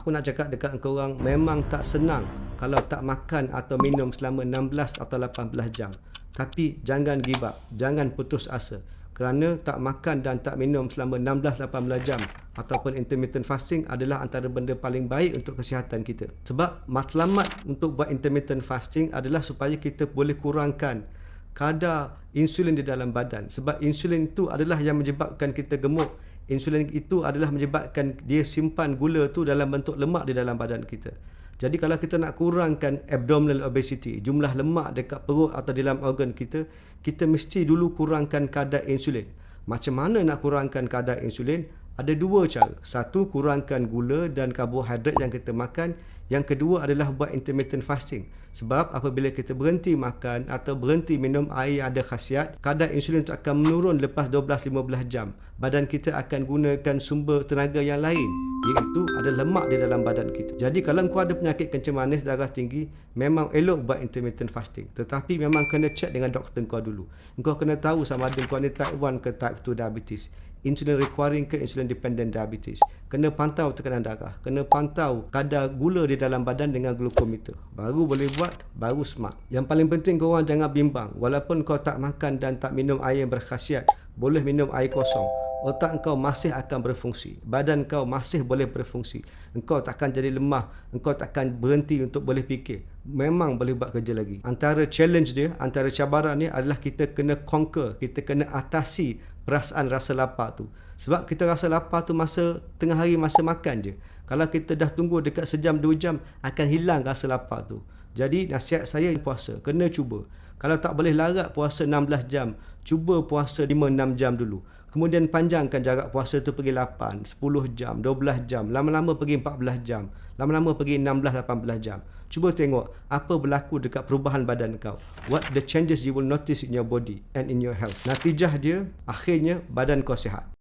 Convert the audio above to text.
Aku nak cakap dekat engkau orang memang tak senang kalau tak makan atau minum selama 16 atau 18 jam. Tapi jangan give up, jangan putus asa. Kerana tak makan dan tak minum selama 16-18 jam ataupun intermittent fasting adalah antara benda paling baik untuk kesihatan kita. Sebab matlamat untuk buat intermittent fasting adalah supaya kita boleh kurangkan kadar insulin di dalam badan. Sebab insulin itu adalah yang menyebabkan kita gemuk insulin itu adalah menyebabkan dia simpan gula tu dalam bentuk lemak di dalam badan kita. Jadi kalau kita nak kurangkan abdominal obesity, jumlah lemak dekat perut atau dalam organ kita, kita mesti dulu kurangkan kadar insulin. Macam mana nak kurangkan kadar insulin? Ada dua cara. Satu, kurangkan gula dan karbohidrat yang kita makan. Yang kedua adalah buat intermittent fasting. Sebab apabila kita berhenti makan atau berhenti minum air yang ada khasiat, kadar insulin itu akan menurun lepas 12-15 jam. Badan kita akan gunakan sumber tenaga yang lain iaitu ada lemak di dalam badan kita. Jadi kalau kau ada penyakit kencing manis, darah tinggi, memang elok buat intermittent fasting. Tetapi memang kena check dengan doktor kau dulu. Kau kena tahu sama ada kau ni type 1 ke type 2 diabetes insulin requiring ke insulin dependent diabetes. Kena pantau tekanan darah, kena pantau kadar gula di dalam badan dengan glukometer. Baru boleh buat, baru smart. Yang paling penting kau orang jangan bimbang. Walaupun kau tak makan dan tak minum air yang berkhasiat, boleh minum air kosong. Otak engkau masih akan berfungsi. Badan kau masih boleh berfungsi. Engkau takkan jadi lemah. Engkau takkan berhenti untuk boleh fikir. Memang boleh buat kerja lagi. Antara challenge dia, antara cabaran ni adalah kita kena conquer. Kita kena atasi perasaan rasa lapar tu. Sebab kita rasa lapar tu masa tengah hari masa makan je. Kalau kita dah tunggu dekat sejam dua jam akan hilang rasa lapar tu. Jadi nasihat saya puasa kena cuba. Kalau tak boleh larat puasa 16 jam, cuba puasa 5-6 jam dulu. Kemudian panjangkan jarak puasa tu pergi 8, 10 jam, 12 jam, lama-lama pergi 14 jam, lama-lama pergi 16-18 jam. Cuba tengok apa berlaku dekat perubahan badan kau. What the changes you will notice in your body and in your health. Natijah dia, akhirnya badan kau sihat.